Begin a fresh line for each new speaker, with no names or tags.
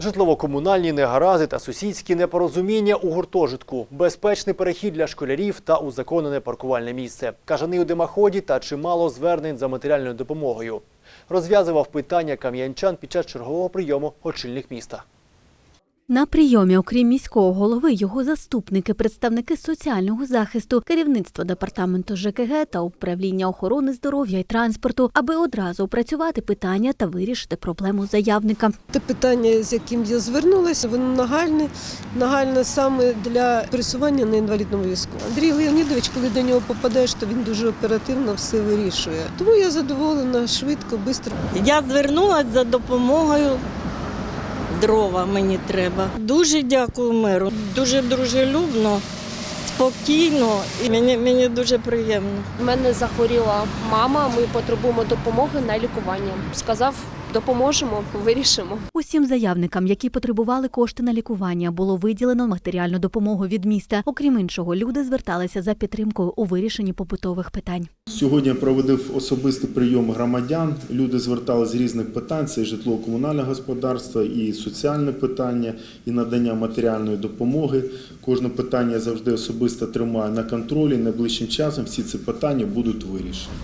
Житлово-комунальні негарази та сусідські непорозуміння у гуртожитку, безпечний перехід для школярів та узаконене паркувальне місце, кажани у димоході та чимало звернень за матеріальною допомогою. Розв'язував питання кам'янчан під час чергового прийому очільник міста.
На прийомі, окрім міського голови, його заступники, представники соціального захисту, керівництво департаменту ЖКГ та управління охорони здоров'я і транспорту, аби одразу опрацювати питання та вирішити проблему заявника.
Те питання, з яким я звернулася, воно нагальне, нагальне саме для пересування на інвалідному візку. Андрій Леонідович, коли до нього попадаєш, то він дуже оперативно все вирішує. Тому я задоволена швидко, швидко.
Я звернулася за допомогою. Дрова мені треба. Дуже дякую меру. Дуже дружелюбно, спокійно і мені, мені дуже приємно.
У мене захворіла мама. Ми потребуємо допомоги на лікування. Сказав, допоможемо, вирішимо.
Усім заявникам, які потребували кошти на лікування, було виділено матеріальну допомогу від міста. Окрім іншого, люди зверталися за підтримкою у вирішенні побутових питань.
Сьогодні я проводив особистий прийом громадян. Люди звертались з різних питань: це і житлово-комунальне господарство, і соціальне питання, і надання матеріальної допомоги. Кожне питання я завжди особисто тримаю на контролі. Найближчим часом всі ці питання будуть вирішені.